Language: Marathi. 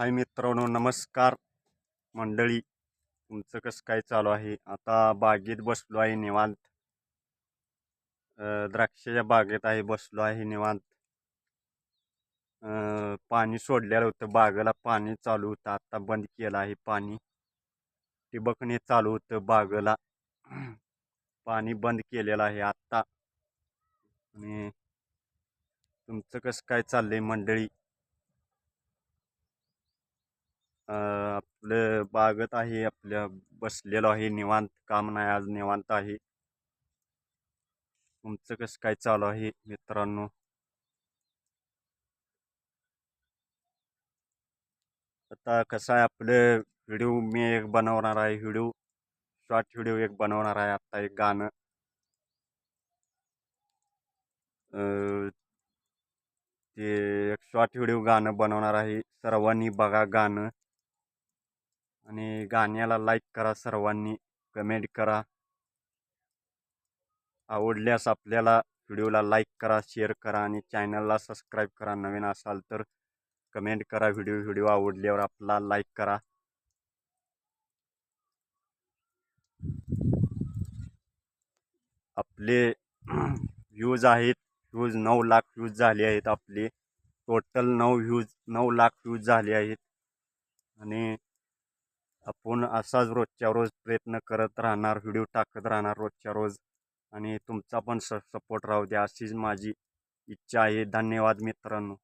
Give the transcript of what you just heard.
हाय मित्रांनो नमस्कार. मंडळी तुमचं कसं काय चालू आहे? आता बागेत बसलो आहे निवांत. द्राक्षाच्या बागेत आहे बसलो आहे निवांत. पाणी सोडलेलं होतं बागेला पाणी चालू होतं. आता बंद केलं आहे पाणी. ठिबकने चालू होतं बागेला. पाणी बंद केलेलं आहे आत्ता आणि तुमचं कसं काय चाललं आहे मंडळी? आपलं बागत आहे आपल्या बसलेलो आहे निवांत काम नाही आज निवांत आहे. तुमचं कसं काय चालू आहे मित्रांनो? आता कसं आहे आपलं व्हिडिओ मी एक बनवणार आहे व्हिडिओ शॉर्ट व्हिडिओ एक बनवणार आहे आता एक गाणं. ते एक शॉर्ट व्हिडिओ गाणं बनवणार आहे सर्वांनी बघा गाणं. आणि गाण्याला लाईक करा सर्वांनी कमेंट करा. आवडल्यास आपल्याला व्हिडिओला लाईक करा शेअर करा आणि चॅनलला सबस्क्राईब करा. नवीन असाल तर कमेंट करा. व्हिडिओ व्हिडिओ आवडल्यावर आपला लाईक करा. आपले व्ह्यूज आहेत व्ह्यूज नऊ लाख व्ह्यूज झाले आहेत आपले. टोटल नऊ व्ह्यूज नऊ लाख व्ह्यूज झाले आहेत. आणि आपण असाच रोजच्या रोज प्रयत्न करत राहणार व्हिडिओ टाकत राहणार रोजच्या रोज. आणि तुमचा पण स सपोर्ट राहू द्या अशीच माझी इच्छा आहे. धन्यवाद मित्रांनो.